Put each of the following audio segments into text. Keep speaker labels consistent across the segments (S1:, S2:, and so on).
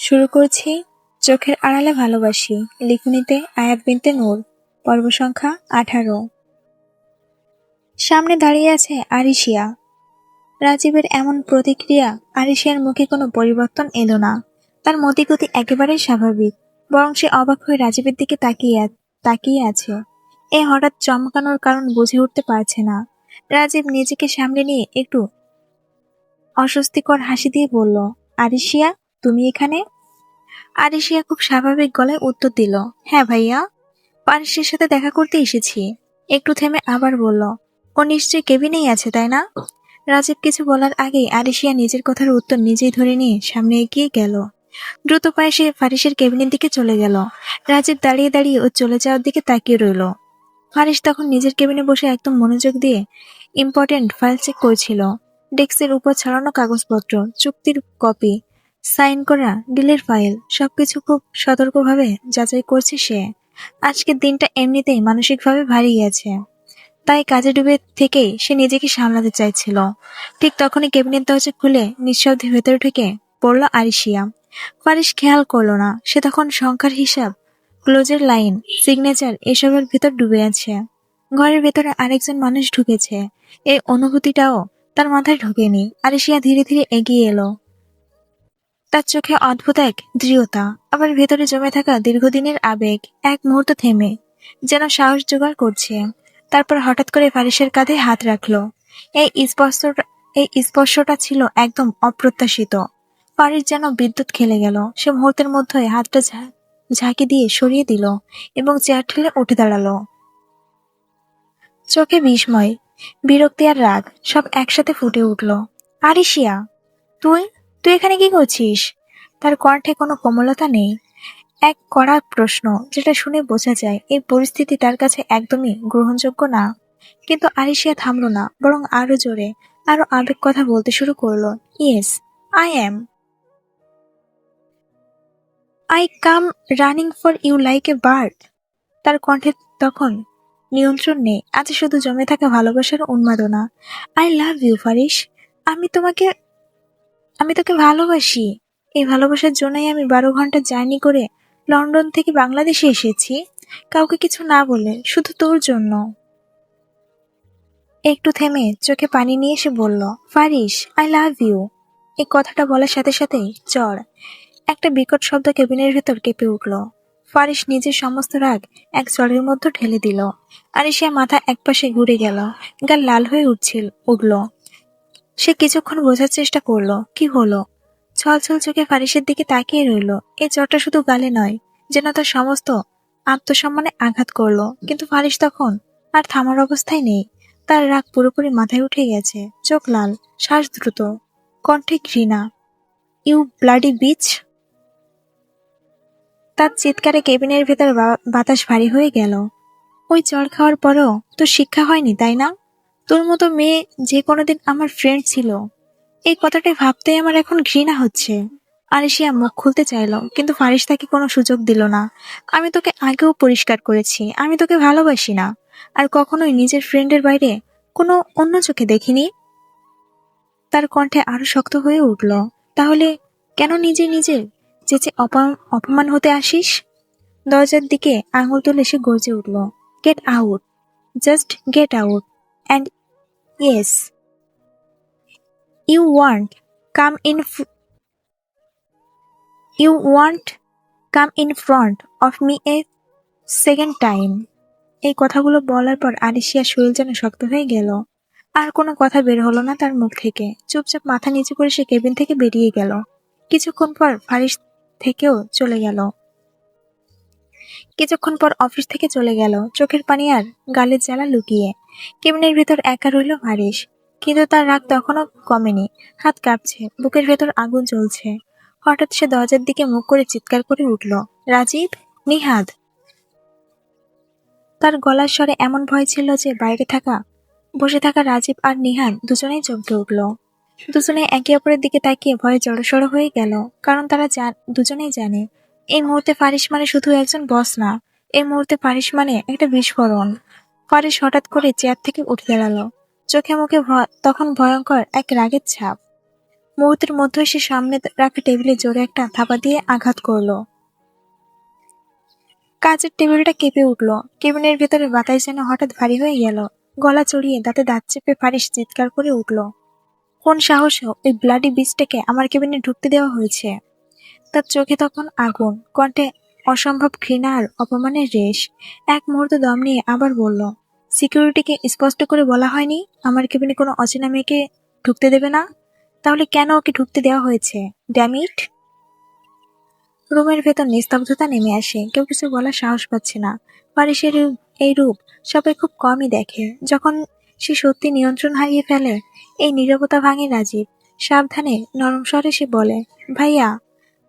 S1: শুরু করছি চোখের আড়ালে ভালোবাসি, লিখনিতে আয়াত বিনতে নূর, পর্ব সংখ্যা আঠারো। সামনে দাঁড়িয়ে আছে আরিশিয়া। রাজীবের এমন প্রতিক্রিয়া আরিশিয়ার মুখে কোনো পরিবর্তন এলো না। তার মতিগতি একেবারেই স্বাভাবিক, বরং সে অবাক হয়ে রাজীবের দিকে তাকিয়ে তাকিয়ে আছে। এ হঠাৎ চমকানোর কারণ বুঝে উঠতে পারছে না। রাজীব নিজেকে সামলে নিয়ে একটু অস্বস্তিকর হাসি দিয়ে বলল, আরিশিয়া তুমি এখানে? আরিশিয়া খুব স্বাভাবিক গলায় উত্তর দিল হ্যাঁ ভাইয়া। পারিসের সাথে দেখা করতে এসেছি। একটু থেমে আবার বলল, ও নিশ্চয়ই কেবিনেই আছে, তাই না? রাজীব কিছু বলার আগেই আরিশিয়া নিজের কথার উত্তর নিজেই ধরে নিয়ে সামনে এগিয়ে গেল। দ্রুত পায়ে সে ফারিসের কেবিনের দিকে চলে গেল। রাজীব দাঁড়িয়ে দাঁড়িয়ে ও চলে যাওয়ার দিকে তাকিয়ে রইল। ফারিস তখন নিজের কেবিনে বসে একদম মনোযোগ দিয়ে ইম্পর্টেন্ট ফাইল চেক করছিল। ডেস্কের উপর ছড়ানো কাগজপত্র, চুক্তির কপি সাইন করা ডিলের ফাইল, সবকিছু খুব সতর্কভাবে যাচাই করছে সে। আজকের দিনটা এমনিতেই মানসিকভাবে ভারী গেছে তাই কাজে ডুবে থেকেই সে নিজেকে সামলাতে চাইছিল। ঠিক তখনই কেবিনেট দরজা খুলে নিঃশব্দে ভেতরে ঢুকে পড়ল আরিশিয়া। ফারিস খেয়াল করল না, সে তখন সংখ্যার হিসাব, ক্লোজের লাইন, সিগনেচার এসবের ভেতর ডুবে আছে। ঘরের ভেতরে আরেকজন মানুষ ঢুকেছে। এই অনুভূতিটাও তার মাথায় ঢোকেনি। আরিশিয়া ধীরে ধীরে এগিয়ে এলো। তার চোখে অদ্ভুত এক দৃঢ়তা, আবার ভেতরে জমে থাকা দীর্ঘদিনের আবেগ এক মুহূর্ত থেমে যেন সাহস জোগাড় করছে। তারপর হঠাৎ করে ফারিসের কাঁধে হাত রাখল। এই এই স্পর্শটা ছিল একদম অপ্রত্যাশিত। ফারিস যেন বিদ্যুৎ খেলে গেল। সে মুহূর্তের মধ্যে হাতটা ঝাঁকি দিয়ে সরিয়ে দিল এবং চেয়ার ঠেলে উঠে দাঁড়াল। চোখে বিস্ময়, বিরক্তি আর রাগ সব একসাথে ফুটে উঠল। আরিশিয়া, তুই তুই এখানে কি করছিস? তার কণ্ঠে কোনো কোমলতা নেই। এক কড়া প্রশ্ন, যেটা শুনে বোঝা যায় এই পরিস্থিতি তার কাছে একদমই গ্রহণযোগ্য না। কিন্তু আরিশিয়া থামলো না, বরং আরও জোরে, আরও আবেগ কথা বলতে শুরু করল yes I am I come running for you like a bird তার কণ্ঠে তখন নিয়ন্ত্রণ নেই, আজ শুধু জমে থাকা ভালোবাসার উন্মাদনা। আই লাভ ইউ ফারিস আমি তোমাকে আমি তোকে ভালোবাসি। এই ভালোবাসার জন্যই আমি বারো ঘণ্টা জার্নি করে লন্ডন থেকে বাংলাদেশে এসেছি। কাউকে কিছু না বলে, শুধু তোর জন্য। একটু থেমে চোখে পানি নিয়ে এসে বলল ফারিস আই লাভ ইউ। এই কথাটা বলার সাথে সাথেই চর একটা বিকট শব্দ কেবিনের ভেতর কেঁপে উঠল। ফারিস নিজের সমস্ত রাগ এক চড়ের মধ্যে ঢেলে দিল। আরিশিয়া মাথা একপাশে ঘুরে গেল, গাল লাল হয়ে উঠছিল, উঠল। সে কিছুক্ষণ বোঝার চেষ্টা করল, কি হলো? ছল ছল চোখে ফারিসের দিকে তাকিয়ে রইল। এই চরটা শুধু গালে নয়, যেন তার সমস্ত আত্মসম্মানে আঘাত করল। কিন্তু ফারিস তখন আর থামার অবস্থায় নেই। তার রাগ পুরোপুরি মাথায় উঠে গেছে। চোখ লাল, শ্বাস দ্রুত। কণ্ঠে ঘৃণা। You bloody bitch? তার চিৎকারে কেবিনের ভেতর বাতাস ভারী হয়ে গেল। ওই চড় খাওয়ার পরও তোর শিক্ষা হয়নি, তাই না? তোর মতো মেয়ে যে কোনোদিন আমার ফ্রেন্ড ছিল। এই কথাটাই ভাবতেই আমার এখন ঘৃণা হচ্ছে। আরিশিয়া মুখ খুলতে চাইলো, কিন্তু ফারিস তাকে কোনো সুযোগ দিল না। আমি তোকে আগেও পরিষ্কার করেছি, আমি তোকে ভালোবাসি না। আর কখনোই নিজের ফ্রেন্ডের বাইরে কোনো অন্য চোখে দেখিনি। তার কণ্ঠে আরও শক্ত হয়ে উঠল, তাহলে কেন নিজে নিজে চেচে অপমান হতে আসিস? দরজার দিকে আঙুল তুলে সে গর্জে উঠল get out just get out and yes you want come in you want come in front of me a second time এই কথাগুলো বলার পর আরিশিয়ার শরীর যেন শক্ত হয়ে গেল। আর কোনো কথা বের হলো না তার মুখ থেকে। চুপচাপ মাথা নিচু করে সে কেবিন থেকে বেরিয়ে গেল। কিছুক্ষণ পর ফারিস থেকেও চলে গেল। কিছুক্ষণ পর অফিস থেকে চলে গেল। চোখের পানি আর গালের জ্বালা লুকিয়ে। কেবিনের ভেতর একা রইল হারিস কিন্তু তার রাগ তখনও কমেনি। হাত কাঁপছে, বুকের ভেতর আগুন জ্বলছে। হঠাৎ সে দরজার দিকে মুখ করে চিৎকার করে উঠল, রাজীব, নিহাদ! তার গলার স্বরে এমন ভয় ছিল যে বাইরে থাকা, বসে থাকা রাজীব আর নিহাদ দুজনেই চমকে উঠল। দুজনে একে অপরের দিকে তাকিয়ে ভয়ে জড়সড় হয়ে গেল, কারণ তারা জান- দুজনেই জানে। এই মুহূর্তে ফারিস মানে শুধু একজন বস না, এই মুহূর্তে ফারিস মানে একটা বিস্ফোরণ। ফারিস হঠাৎ করে চেয়ার থেকে উঠে দাঁড়াল। চোখে মুখে তখন ভয়ঙ্কর এক রাগের ছাপ। মুহূর্তের মধ্যে সে সামনে রাখা টেবিলে জোরে একটা থাপা দিয়ে আঘাত করল। কাজের টেবিলটা কেঁপে উঠল। কেবিনের ভেতরে বাতাস যেন হঠাৎ ভারী হয়ে গেল। গলা চড়িয়ে দাঁতে দাঁত চেপে ফারিস চিৎকার করে উঠল। কোন সাহসে ওই ব্লাডি বিচটাকে আমার কেবিনে ঢুকতে দেওয়া হয়েছে? তার চোখে তখন আগুন, কণ্ঠে অসম্ভব ঘৃণা আর অপমানের রেশ। এক মুহূর্ত দম নিয়ে আবার বলল সিকিউরিটিকে স্পষ্ট করে বলা হয়নি, আমার কেবিনে কোনো অচেনা মেয়েকে ঢুকতে দেবে না? তাহলে কেন ওকে ঢুকতে দেওয়া হয়েছে? ড্যামিট রুমের ভেতর নিস্তব্ধতা নেমে আসে, কেউ কিছু বলার সাহস পাচ্ছে না। পারিসের এই রূপ সবাই খুব কমই দেখে। যখন সে সত্যি নিয়ন্ত্রণ হারিয়ে ফেলে, এই নীরবতা ভাঙে রাজীব। সাবধানে নরম স্বরে সে বলে, ভাইয়া,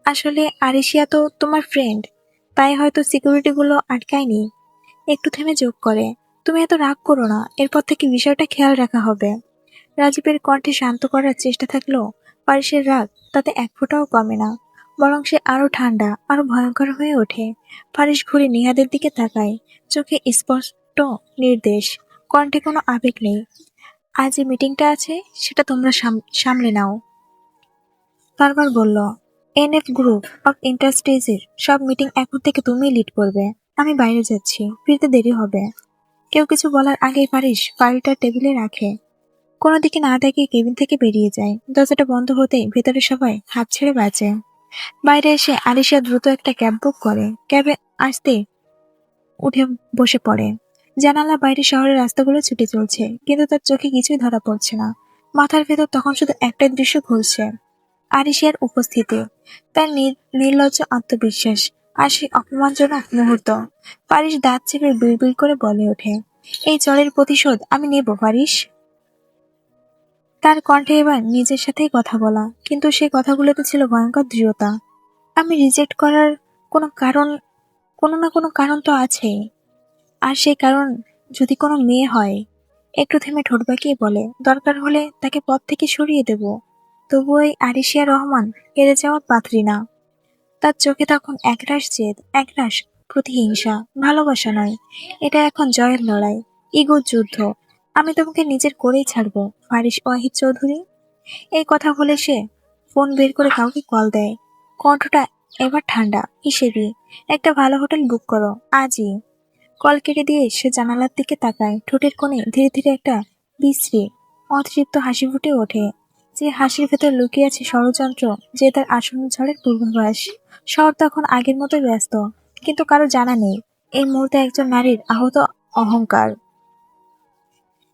S1: আসলে আরিশিয়া তো তোমার ফ্রেন্ড তাই হয়তো সিকিউরিটিগুলো আটকায়নি। একটু থেমে যোগ করে। তুমি এত রাগ করো না, এরপর থেকে বিষয়টা খেয়াল রাখা হবে। রাজীবের কণ্ঠে শান্ত করার চেষ্টা থাকলেও পারিসের রাগ তাতে এক ফোঁটাও কমে না, বরং সে আরও ঠান্ডা আরও ভয়ঙ্কর হয়ে ওঠে। ফারিস ঘুরে নিহাদের দিকে তাকায়, চোখে স্পষ্ট নির্দেশ, কণ্ঠে কোনো আবেগ নেই। আজ যে মিটিংটা আছে, সেটা তোমরা সাম- সামলে নাও। বারবার বলল, এনএফ গ্রুপ অফ ইন্টারস্টেজের সব মিটিং এখন থেকে তুমিই লিড করবে, আমি বাইরে যাচ্ছি, ফিরতে দেরি হবে। কেউ কিছু বলার আগেই পারিস ফাইলটা টেবিলে রাখে। কোনো দিকে না দেখে কেবিন থেকে বেরিয়ে যায়। দরজাটা বন্ধ হতেই ভেতরে সবাই হাত ছেড়ে বাঁচে বাইরে এসে আলিশা দ্রুত একটা ক্যাব বুক করে। ক্যাবে আসতে উঠে বসে পড়ে। জানালা বাইরে শহরের রাস্তাগুলো ছুটে চলছে, কিন্তু তার চোখে কিছুই ধরা পড়ছে না। মাথার ভেতর তখন শুধু একটাই দৃশ্য ঘুরছে। আরিশিয়ার উপস্থিতি। তার নির্লজ্জ আত্মবিশ্বাস। আর সেই অপমানজনক মুহূর্ত। পারিস দাঁত চেপে বিড়বিড় করে বলে ওঠে, এই জলের প্রতিশোধ আমি নেব পারিস তার কণ্ঠে এবার নিজের সাথেই কথা বলা, কিন্তু সেই কথাগুলোতে ছিল ভয়ঙ্কর দৃঢ়তা। আমি রিজেক্ট করার কোনো কারণ, কোনো না কোনো কারণ তো আছেই। আর সেই কারণ যদি কোনো মেয়ে হয়, একটু থেমে ঠোঁট বাঁকিয়ে বলে, দরকার হলে তাকে পথ থেকে সরিয়ে দেব। তবু এই আরিশিয়া রহমান হেরে যাওয়ার পাত্রী না। তার চোখে তখন একরাশ জেদ, একরাশ প্রতিহিংসা, ভালোবাসা নয়। এটা এখন জয়ের লড়াই, ইগোর যুদ্ধ। আমি তোমাকে নিজের করেই ছাড়বো ফারিস ওয়াহিদ চৌধুরী। এই কথা বলে সে ফোন বের করে কাউকে কল দেয়। কণ্ঠটা এবার ঠান্ডা হিসেবে একটা ভালো হোটেল বুক করো, আজই। কল কেটে দিয়ে সে জানালার দিকে তাকায়, ঠোঁটের কোণে ধীরে ধীরে একটা বিশ্রী, অতৃপ্ত হাসি ফুটে ওঠে। যে হাসির ভেতর লুকিয়ে আছে ষড়যন্ত্র যে তার আসন্ন ঝড়ের পূর্বাভাস। শহর তখন আগের মতো ব্যস্ত, কিন্তু কারও জানা নেই। এই মুহূর্তে একজন নারীর আহত অহংকার।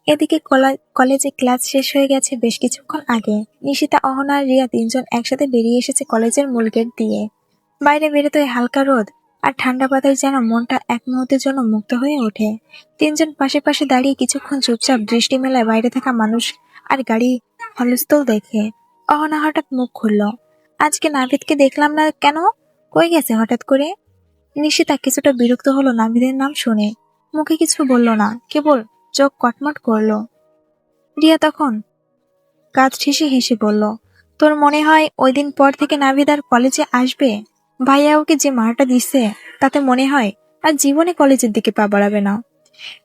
S1: এদিকে কলা- কলেজে ক্লাস শেষ হয়ে গেছে বেশ কিছুক্ষণ আগে। নিশিতা, অহনা আর রিয়া তিনজন একসাথে বেরিয়ে এসেছে কলেজের মূল গেট দিয়ে। বাইরে বেরোতে হালকা রোদ আর ঠান্ডা বাতাস যেন মনটা এক মুহূর্তের জন্য মুক্ত হয়ে ওঠে। তিনজন পাশে পাশে দাঁড়িয়ে কিছুক্ষণ চুপচাপ দৃষ্টি মেলায় বাইরে থাকা মানুষ আর গাড়ি হলস্থল দেখে অহনা হঠাৎ মুখ খুলল। আজকে নাভিদকে দেখলাম না কেন? কই গেছে হঠাৎ করে? নিশিতা কিছুটা বিরক্ত হলো নাভিদের নাম শুনে। মুখে কিছু বলল না, কেবল চোখ কটমট করল। রিয়া তখন কাজ ঠেসে হেসে বলল, তোর মনে হয় ওই দিন পর থেকে নাভিদ আর কলেজে আসবে? ভাইয়া ওকে যে মারটা দিচ্ছে তাতে মনে হয় আর জীবনে কলেজের দিকে পা বাড়াবে না।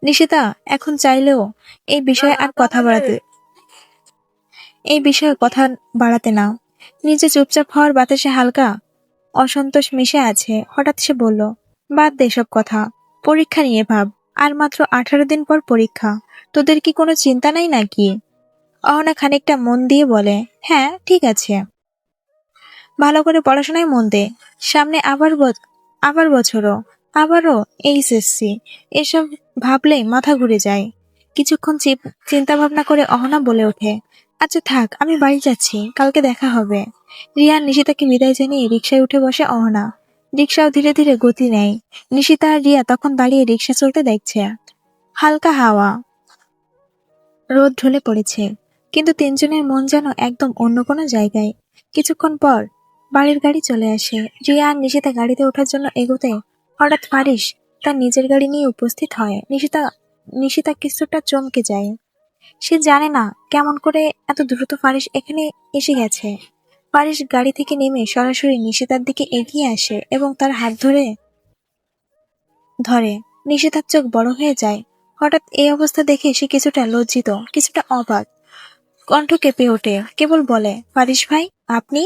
S1: নিশিতা এখন চাইলেও এই বিষয়ে আর কথা বাড়াতে এই বিষয়ে কথা বাড়াতে না নিজে চুপচাপ হওয়ার বাতাসে হালকা অসন্তোষ মিশে আছে, হঠাৎ সে বলল, বাদ দে সব কথা। পরীক্ষা নিয়ে ভাব। আর মাত্র আঠারো দিন পর পরীক্ষা। তোদের কি কোনো চিন্তা নাই নাকি? অহনা খানিকটা মন দিয়ে বলে হ্যাঁ ঠিক আছে। ভালো করে পড়াশোনায় মন দে। সামনে আবার আবার বছরও, আবারও এইচএসসি এসব ভাবলেই মাথা ঘুরে যায়। কিছুক্ষণ চিন্তা ভাবনা করে অহনা বলে ওঠে আচ্ছা থাক, আমি বাড়ি যাচ্ছি, কালকে দেখা হবে। রিয়ান নিশিতাকে বিদায় জানিয়ে রিক্সায় উঠে বসে অহনা। রিক্সাও ধীরে ধীরে গতি নেয়। নিশিতা আর রিয়া তখন দাঁড়িয়ে রিক্সা চলতে দেখছে। হালকা হাওয়া। রোদ ঢলে পড়েছে, কিন্তু তিনজনের মন যেন একদম অন্য কোনো জায়গায়। কিছুক্ষণ পর বাড়ির গাড়ি চলে আসে। রিয়া আর নিশিতা গাড়িতে ওঠার জন্য এগোতে হঠাৎ ফারিস তার নিজের গাড়ি নিয়ে উপস্থিত হয়। নিশিতা নিশিতা কিছুটা চমকে যায়। সে জানে না কেমন করে এত দ্রুত ফারিস এখানে এসে গেছে। ফারিস গাড়ি থেকে নেমে সরাসরি নিশিতার দিকে এগিয়ে আসে এবং তার হাত ধরে ধরে। নিশিতার চোখ বড় হয়ে যায়। হঠাৎ এই অবস্থা দেখে সে কিছুটা লজ্জিত, কিছুটা অবাক। কণ্ঠ কেঁপে ওঠে, কেবল বলে ফারিস ভাই, আপনি?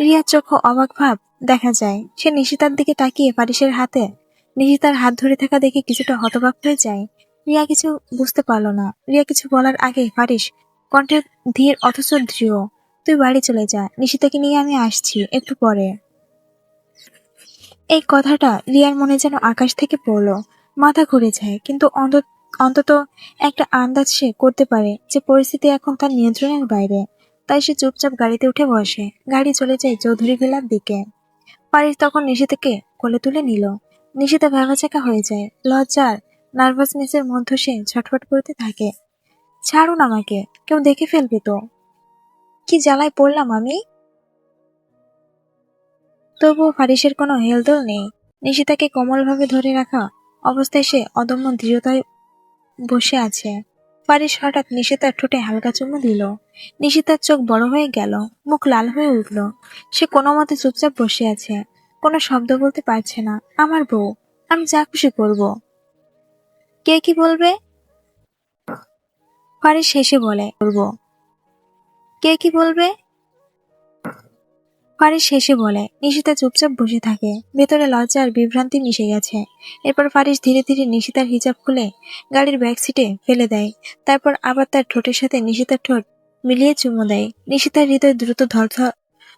S1: রিয়ার চোখ অবাক ভাব দেখা যায়। সে নিশিতার দিকে তাকিয়ে ফারিসের হাতে নিশিতার হাত ধরে থাকা দেখে কিছুটা হতবাক হয়ে যায়। রিয়া কিছু বুঝতে পারল না। রিয়া কিছু বলার আগে ফারিস কণ্ঠে ধীর অথচ দৃঢ়, তুই বাড়ি চলে যা, নিশিতাকে নিয়ে আমি আসছি একটু পরে। এই কথাটা রিয়ার মনে যেন আকাশ থেকে পড়ল। মাথা ঘুরে যায়, কিন্তু অন্ত- অন্তত একটা আন্দাজ সে করতে পারে যে পরিস্থিতি এখন তার নিয়ন্ত্রণের বাইরে। তাই সে চুপচাপ গাড়িতে উঠে বসে। গাড়ি চলে যায় চৌধুরী ভিলার দিকে। পারিস তখন নিশিতাকে কোলে তুলে নিল। নিশিতা ভেবাচাকা হয়ে যায়। লজ্জার নার্ভাসনেসের মধ্যে সে ছটফট করতে থাকে। ছাড়ুন আমাকে, কেউ দেখে ফেলবে তো। কি জ্বালায় পড়লাম আমি? তবুও ফারিসের কোনো হেলদোল নেই। নিশিতাকে কোমলভাবে ধরে রাখা অবস্থায় সে অদম্য দৃঢ়তায় বসে আছে। ফারিস হঠাৎ নিশিতার ঠোঁটে হালকা চুমু দিল। নিশিতার চোখ বড় হয়ে গেল, মুখ লাল হয়ে উঠল। সে কোনো মতে চুপচাপ বসে আছে। কোনো শব্দ বলতে পারছে না, আমার বউ, আমি যা খুশি করব। কে কি বলবে? ফারিস শেষে বলে করব কে কি বলবে? ফারিস শেষে বলে, নিশিতা চুপচাপ বসে থাকে। ভেতরে লজ্জা আর বিভ্রান্তি মিশে গেছে। এরপর ফারিস ধীরে ধীরে নিশিতার হিজাব খুলে গাড়ির ব্যাক সিটে ফেলে দেয়। তারপর আবার তার ঠোঁটের সাথে নিশিতার ঠোঁট মিলিয়ে চুমো দেয়। নিশিতার হৃদয় দ্রুত ধরধর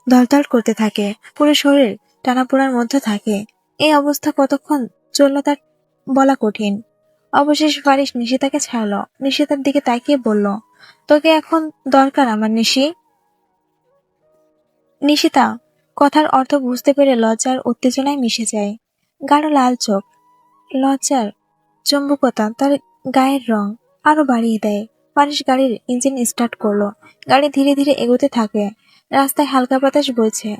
S1: ধরধর করতে থাকে। পুরো শরীর টানাপোড়ার মধ্যে থাকে। এই অবস্থা কতক্ষণ চলল তার বলা কঠিন। অবশেষে ফারিস নিশিতাকে ছাড়লো। নিশিতার দিকে তাকিয়ে বলল, তোকে এখন দরকার আমার নিশি? নিশিতা কথার অর্থ বুঝতে পেরে লজ্জার উত্তেজনায় মিশে যায়। গাঢ় লাল চোখ, লজ্জার চম্বুকতা তার গায়ের রং আরও বাড়িয়ে দেয়। পারিস গাড়ির ইঞ্জিন স্টার্ট করল। গাড়ি ধীরে ধীরে এগোতে থাকে। রাস্তায় হালকা বাতাস বইছে।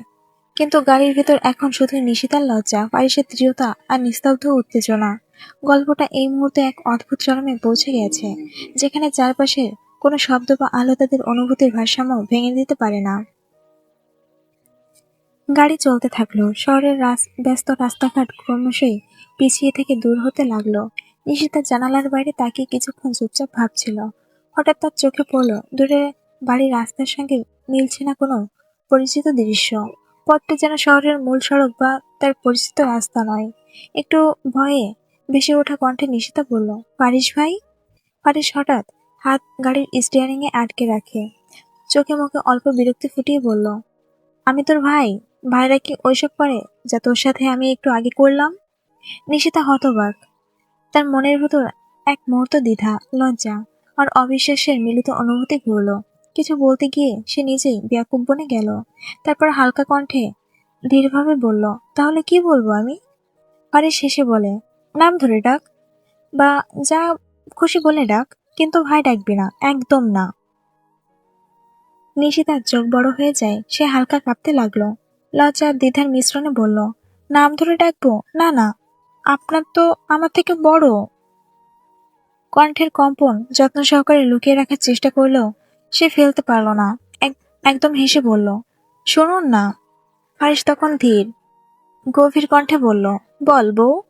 S1: কিন্তু গাড়ির ভেতর এখন শুধু নিশিতার লজ্জা পারিসের দৃঢ়তা আর নিস্তব্ধ উত্তেজনা। গল্পটা এই মুহূর্তে এক অদ্ভুত চরমে পৌঁছে গেছে, যেখানে চারপাশের কোনো শব্দ বা আলো তাদের অনুভূতির ভারসাম্য ভেঙে দিতে পারে না। গাড়ি চলতে থাকল। শহরের ব্যস্ত রাস্তাঘাট ক্রমশই পিছিয়ে থেকে দূর হতে লাগল। নিশিতা জানালার বাইরে তাকিয়ে কিছুক্ষণ চুপচাপ ভাবছিল। হঠাৎ তার চোখে পড়ল দূরে বাড়ির রাস্তার সঙ্গে মিলছে না কোনো পরিচিত দৃশ্য। পথটা যেন শহরের মূল সড়ক বা তার পরিচিত রাস্তা নয়। একটু ভয়ে ভেসে ওঠা কণ্ঠে নিশিতা বলল, পারিস ভাই? পারিস হঠাৎ? হাত গাড়ির স্টিয়ারিং এ আটকে রাখে। চোখে মুখে অল্প বিরক্তি ফুটিয়ে বলল, আমি তোর ভাই। ভাইরা কি ওইসব করে যা তোর সাথে আমি একটু আগে করলাম? নিশিতা হতবাক। তার মনের ভেতর এক মুহূর্ত দ্বিধা, লজ্জা আর অবিশ্বাসের মিলিত অনুভূতি ঘুরল। কিছু বলতে গিয়ে সে নিজেই ব্যাকুব বনে গেল। তারপর হালকা কণ্ঠে ধীরভাবে বলল, তাহলে কি বলব আমি? আরে শেষে বলে নাম ধরে ডাক। বা যা খুশি বলে ডাক, কিন্তু ভাই ডাকবি না, একদম না। নিশিতার চোখ বড় হয়ে যায়, সে হালকা কাঁপতে লাগল। লজ্জা আর দ্বিধার মিশ্রণে বলল, নাম ধরে ডাকবো? না না। আপনার তো আমার থেকে বড়। কণ্ঠের কম্পন যত্ন সহকারে লুকিয়ে রাখার চেষ্টা করলেও সে ফেলতে পারল না। এক- একদম হেসে বলল, শুনুন না। ফারিস তখন ধীর, গভীর কণ্ঠে বলল, বল বউ।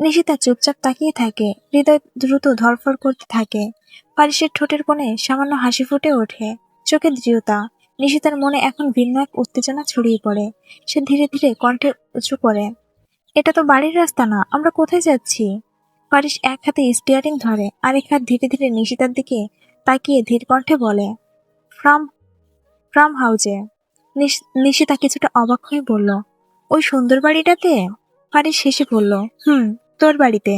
S1: নিশিতা চুপচাপ তাকিয়ে থাকে, হৃদয় দ্রুত ধরফর করতে থাকে। ফারিসের ঠোঁটের কোণে সামান্য হাসি ফুটে ওঠে। চোখে দৃঢ়তা। নিশিতার মনে এখন ভিন্ন এক উত্তেজনা ছড়িয়ে পড়ে। সে ধীরে ধীরে কণ্ঠে উঁচু করে, এটা তো বাড়ির রাস্তা না, আমরা কোথায় যাচ্ছি? পারিস এক হাতে স্টিয়ারিং ধরে, আরেক হাত ধীরে ধীরে নিশিতার দিকে তাকিয়ে ধীর কণ্ঠে বলে ফ্রাম ফ্রাম হাউজে নিশ- নিশিতা কিছুটা অবাক হয়ে বলল, ওই সুন্দর বাড়িটাতে? পারিস শেষে বলল, হুম। তোর বাড়িতে?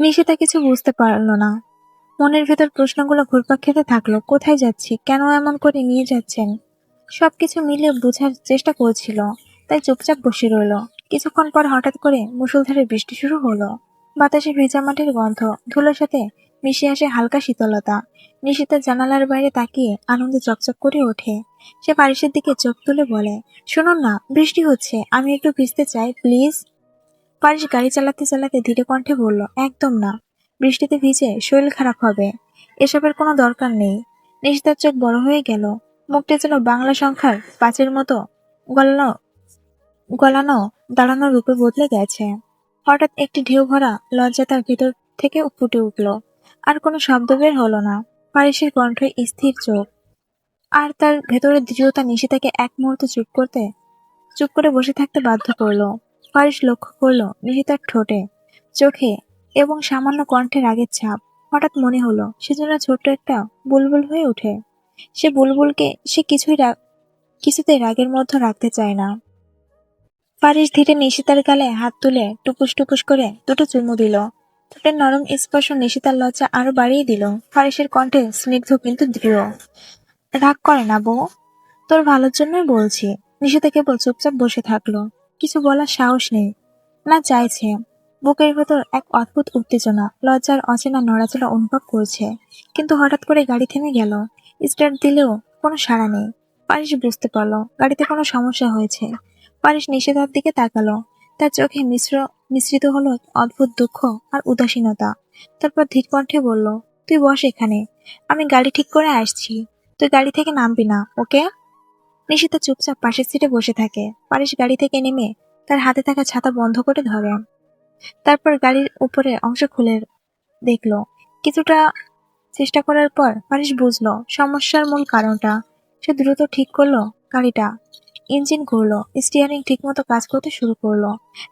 S1: নিশিতা কিছু বুঝতে পারল না। মনের ভেতর প্রশ্নগুলো ঘুরপাক খেতে থাকল, কোথায় যাচ্ছি, কেন এমন করে নিয়ে যাচ্ছেন? সবকিছু মিলে বোঝার চেষ্টা করছিল, তাই চুপচাপ বসে রইল। কিছুক্ষণ পর হঠাৎ করে মুষলধারে বৃষ্টি শুরু হলো। বাতাসে ভেজা মাটির গন্ধ, ধুলোর সাথে মিশে আসে হালকা শীতলতা। নিশিতা জানালার বাইরে তাকিয়ে আনন্দে চকচক করে ওঠে। সে পারিসের দিকে চোখ তুলে বলে, শুনুন না, বৃষ্টি হচ্ছে, আমি একটু ভিজতে চাই, প্লিজ। পারিস গাড়ি চালাতে চালাতে ধীরে কণ্ঠে বলল, একদম না। বৃষ্টিতে ভিজে শরীর খারাপ হবে। এসবের কোনো দরকার নেই। নিশিতার চোখ বড় হয়ে গেল। মুখটা যেন বাংলা সংখ্যার পাঁচের মতো গলানো গলানো দাঁড়ানো রূপে বদলে গেছে। হঠাৎ একটি ঢেউ ভরা লজ্জা তার ভিতর থেকে ফুটে উঠল। আর কোনো শব্দ বের হলো না। পারিসের কণ্ঠে স্থির চোখ। আর তার ভেতরে দৃঢ়তা নিশিতাকে এক মুহূর্ত চুপ করতে, চুপ করে বসে থাকতে বাধ্য করল। ফারিস লক্ষ্য করল নিশিতার ঠোঁটে, চোখে এবং সামান্য কণ্ঠে রাগের ছাপ। হঠাৎ মনে হলো সেজন্য ছোট্ট একটা বুলবুল হয়ে ওঠে। সে বুলবুলকে সে কিছুই রাগ কিছুতেই রাগের মধ্যে রাখতে চায় না। ফারিস ধীরে নিশিতার গালে হাত তুলে টুকুস টুকুস করে দুটো চুমু দিল। ঠোঁটের নরম স্পর্শ নিশিতার লজ্জা আরও বাড়িয়ে দিল। ফারিসের কণ্ঠে স্নিগ্ধ কিন্তু দৃঢ়। রাগ করে না বউ, তোর ভালোর জন্যই বলছি। নিশিতা কেবল চুপচাপ বসে থাকল। কিছু বলার সাহস নেই। না চাইছে। বুকের ভেতর এক অদ্ভুত উত্তেজনা, লজ্জার অচেনা নড়াচড়া অনুভব করছে। কিন্তু হঠাৎ করে গাড়ি থেমে গেল। স্টার্ট দিলেও কোনো সাড়া নেই। পারিস বুঝতে পারল, গাড়িতে কোনো সমস্যা হয়েছে। পারিস নিষেধার দিকে তাকালো। তার চোখে মিশ্র, মিশ্রিত হলো অদ্ভুত দুঃখ আর উদাসীনতা। তারপর ধীর কণ্ঠে বলল, তুই বস এখানে। আমি গাড়ি ঠিক করে আসছি। তুই গাড়ি থেকে নামবি না, ওকে? নিশিতা চুপচাপ পাশের সিটে বসে থাকে। পারিস গাড়ি থেকে নেমে তার হাতে থাকা ছাতা বন্ধ করে ধরে। তারপর গাড়ির উপরে অংশ খুলে দেখল। কিছুটা চেষ্টা করার পর পারিস বুঝলো সমস্যার মূল কারণটা। সে দ্রুত ঠিক করল গাড়িটা। ইঞ্জিন ঘুরলো স্টিয়ারিং ঠিকমতো কাজ করতে শুরু করল।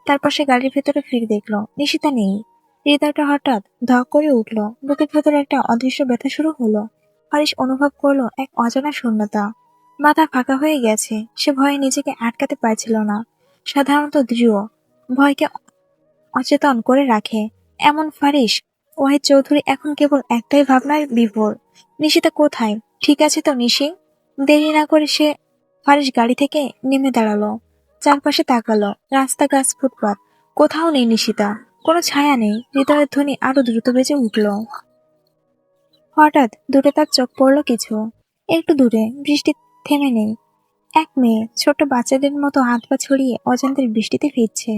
S1: তারপর সে গাড়ির ভেতরে ফিরে দেখল, নিশিতা নেই। হৃদয়টা হঠাৎ ধক করে উঠল। বুকের ভেতরে একটা অদৃশ্য ব্যথা শুরু হলো। পারিস অনুভব করল এক অজানা শূন্যতা। মাথা ফাঁকা হয়ে গেছে। সে ভয়ে নিজেকে আটকাতে পারছিল না। সাধারণত দৃঢ় ভয়কে অচেতন করে রাখে। এমন ফারিস ওয়াহিদ চৌধুরী এখন কেবল একটাই ভাবনায় বিভোর। নিশিতা কোথায়? ঠিক আছে তো নিশি? দেরি না করে সে ফারিস গাড়ি থেকে নেমে দাঁড়াল। চারপাশে তাকালো। রাস্তা গাছ ফুটপাত। কোথাও নেই নিশিতা। কোনো ছায়া নেই। হৃদয়ের ধ্বনি আরও দ্রুত বেজে উঠল। হঠাৎ দূরে তার চোখ পড়ল কিছু। একটু দূরে। বৃষ্টি থেমে নেই। এক মেয়ে ছোট বাচ্চাদের মতো হাত পা ছড়িয়ে অজান্তের বৃষ্টিতে ফিরছে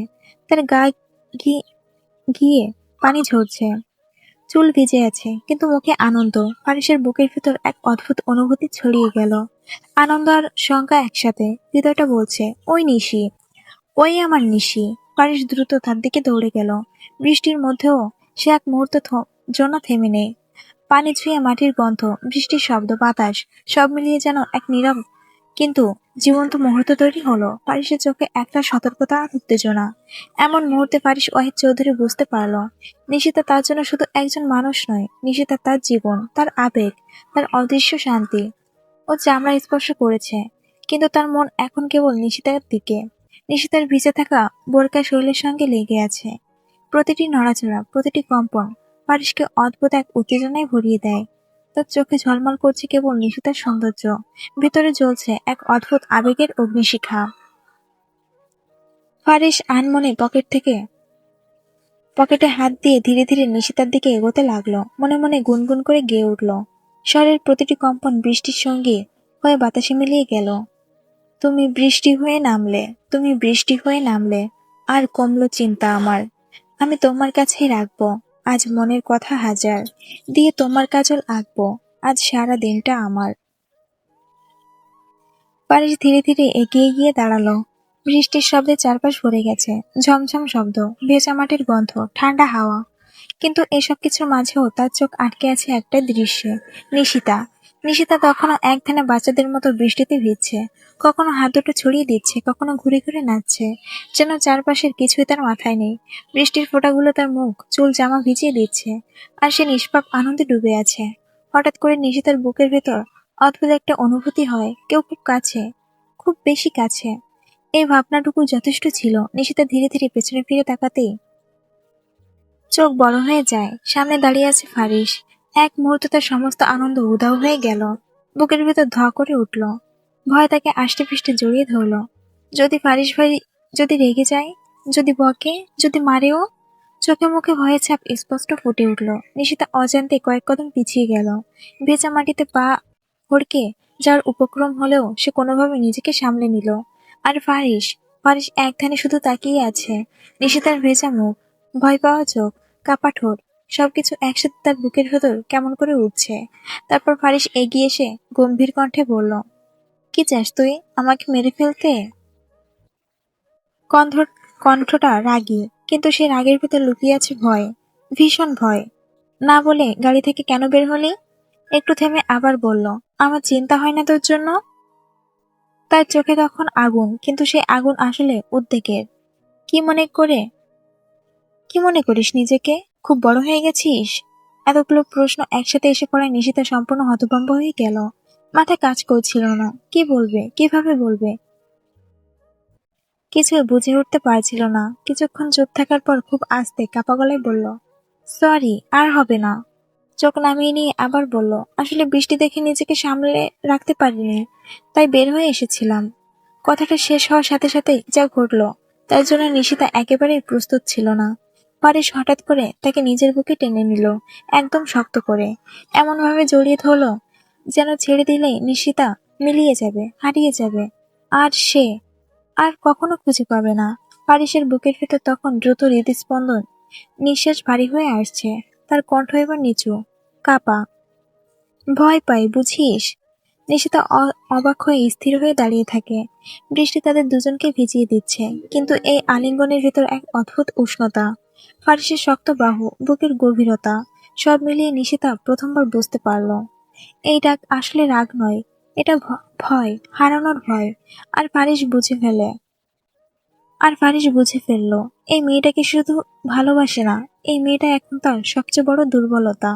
S1: তার গিয়ে গিয়ে পানি ঝরছে। চুল ভিজে আছে, কিন্তু মুখে আনন্দ। পারিসের বুকের ভিতর এক অদ্ভুত অনুভূতি ছড়িয়ে গেল। আনন্দ আর শঙ্কা একসাথে। হৃদয়টা বলছে, ওই নিশি। ওই আমার নিশি। পারিস দ্রুত তার দিকে দৌড়ে গেল। বৃষ্টির মধ্যেও সে এক মুহূর্ত জন্য থেমে নেই। পানি ছুঁয়ে মাটির গন্ধ, বৃষ্টির শব্দ, বাতাস, সব মিলিয়ে যেন এক নীরব কিন্তু জীবন্ত মুহূর্ত তৈরি হলো। পারিসের চোখে একটা সতর্কতা আর উত্তেজনা। এমন মুহূর্তে পারিস ওয়াহিদ চৌধুরী বুঝতে পারল, নিশিতা তার জন্য শুধু একজন মানুষ নয়, নিশিতা তার জীবন, তার আবেগ, তার অদৃশ্য শান্তি। ও চামড়া স্পর্শ করেছে, কিন্তু তার মন এখন কেবল নিশিতার দিকে। নিশিতার ভিজে থাকা বোরকা শরীরের সঙ্গে লেগে আছে। প্রতিটি নড়াচড়া, প্রতিটি কম্পন পারিসকে অদ্ভুত এক উত্তেজনায় ভরিয়ে দেয়। তার চোখে ঝলমল করছে কেবল নিশিতার সৌন্দর্য। ভিতরে জ্বলছে এক অদ্ভুত আবেগের অগ্নিশিখা। ফারিস আনমনে পকেট থেকে পকেটে হাত দিয়ে ধীরে ধীরে নিশিতার দিকে এগোতে লাগল। মনে মনে গুনগুন করে গেয়ে উঠল। স্বরের প্রতিটি কম্পন বৃষ্টির সঙ্গে হয়ে বাতাসে মিলিয়ে গেল। তুমি বৃষ্টি হয়ে নামলে, তুমি বৃষ্টি হয়ে নামলে, আর কমলো চিন্তা আমার। আমি তোমার কাছেই রাখব। আজ মনের কথা হাজার। দিয়ে তোমার কাজল আঁকবো। আজ সারা দিনটা আমার। পারিস ধীরে ধীরে এগিয়ে গিয়ে দাঁড়াল। বৃষ্টির শব্দে চারপাশ ভরে গেছে। ঝমঝম শব্দ, ভেজা মাটির গন্ধ, ঠান্ডা হাওয়া। কিন্তু এসব কিছুর মাঝেও তার চোখ আটকে আছে একটা দৃশ্যে, নিশিতা। নিশিতা তখনও এক বাচ্চাদের মতো বৃষ্টিতে ভিজছে, কখনো হাত দুটো ছড়িয়ে দিচ্ছে, কখনো ঘুরে ঘুরে নাচছে, যেন চারপাশের কিছুই তার মাথায় নেই। বৃষ্টির ফোঁটাগুলো তার মুখ, চুল, জামা ভিজিয়ে দিচ্ছে, আর সে নিষ্পাপ আনন্দে ডুবে আছে। হঠাৎ করে নিশিতার বুকের ভেতর অদ্ভুত একটা অনুভূতি হয়, কেউ খুব কাছে, খুব বেশি কাছে। এই ভাবনাটুকু যথেষ্ট ছিল। নিশিতা ধীরে ধীরে পেছনে ফিরে তাকাতেই চোখ বড় হয়ে যায়, সামনে দাঁড়িয়ে আছে ফারিস এক মুহূর্তে তার সমস্ত আনন্দ উধাও হয়ে গেল। বুকের ভেতর ধ করে উঠল। ভয় তাকে আষ্টে পৃষ্ঠে জড়িয়ে ধরল। যদি ফারিস ভাই যদি রেগে যায়, যদি বকে, যদি মারেও, চোখে মুখে ভয়ে ছাপ স্পষ্ট ফুটে উঠল। নিশিতা অজান্তে কয়েক কদম পিছিয়ে গেল। ভেজা মাটিতে পা হড়কে যার উপক্রম হলেও সে কোনোভাবে নিজেকে সামলে নিল। আর ফারিস ফারিস এক ধ্যানে শুধু তাকিয়ে আছে। নিশিতার ভেজা মুখ, ভয় পাওয়া চোখ, কাপা ঠোঁট সবকিছু একসাথে তার বুকের ভেতর কেমন করে উঠছে। তারপর ফারিস এগিয়ে এসে গম্ভীর কণ্ঠে বলল, কি চাস তুই? আমাকে মেরে ফেলতে? কণ্ঠ, কণ্ঠটা রাগী, কিন্তু সে রাগের ভেতর লুকিয়ে আছে ভয়, ভীষণ ভয়। না বলে গাড়ি থেকে কেন বের হলি? একটু থেমে আবার বলল, আমার চিন্তা হয় না তোর জন্য? তার চোখে তখন আগুন, কিন্তু সেই আগুন আসলে উদ্বেগের। কি মনে করে? কি মনে করিস নিজেকে? খুব বড় হয়ে গেছিস? এতগুলো প্রশ্ন একসাথে এসে পড়ায় নিশিতা সম্পূর্ণ হতভম্ব হয়ে গেল। মাথায় কাজ করছিল না। কি বলবে? কীভাবে বলবে? কিছু বুঝে উঠতে পারছিল না। কিছুক্ষণ চুপ থাকার পর খুব আস্তে কাপা গলায় বলল, সরি, আর হবে না। চোখ নামিয়ে নিয়ে আবার বলল, আসলে বৃষ্টি দেখে নিজেকে সামলে রাখতে পারিনি, তাই বের হয়ে এসেছিলাম। কথাটা শেষ হওয়ার সাথে সাথে যা ঘটলো, তার জন্য নিশিতা একেবারেই প্রস্তুত ছিল না। পারিস হঠাৎ করে তাকে নিজের বুকে টেনে নিল, একদম শক্ত করে। এমনভাবে জড়িয়ে ধরলো যেন ছেড়ে দিলেই নিশিতা মিলিয়ে যাবে, হারিয়ে যাবে। আর সে আর কখনো খুঁজে পাবে না। পারিসের বুকের ভেতর তখন দ্রুত হৃদস্পন্দন নিঃশ্বাস ভারী হয়ে আসছে। তার কণ্ঠ এবার নিচু, কাপা। ভয় পাই, বুঝিস? নিশিতা অবাক হয়ে স্থির হয়ে দাঁড়িয়ে থাকে। বৃষ্টি তাদের দুজনকে ভিজিয়ে দিচ্ছে, কিন্তু এই আলিঙ্গনের ভেতর এক অদ্ভুত উষ্ণতা। ফারিসের শক্ত বাহু, বুকের গভীরতা, সব মিলিয়ে নিশিতা প্রথমবার বুঝতে পারল। এই ডাক আসলে রাগ নয়, এটা ভয়, হারানোর ভয়। আর ফারিস বুঝে ফেলে। আর ফারিস বুঝে ফেলল, এই মেয়েটাকে শুধু ভালোবাসে না, এই মেয়েটা এখন তার সবচেয়ে বড় দুর্বলতা।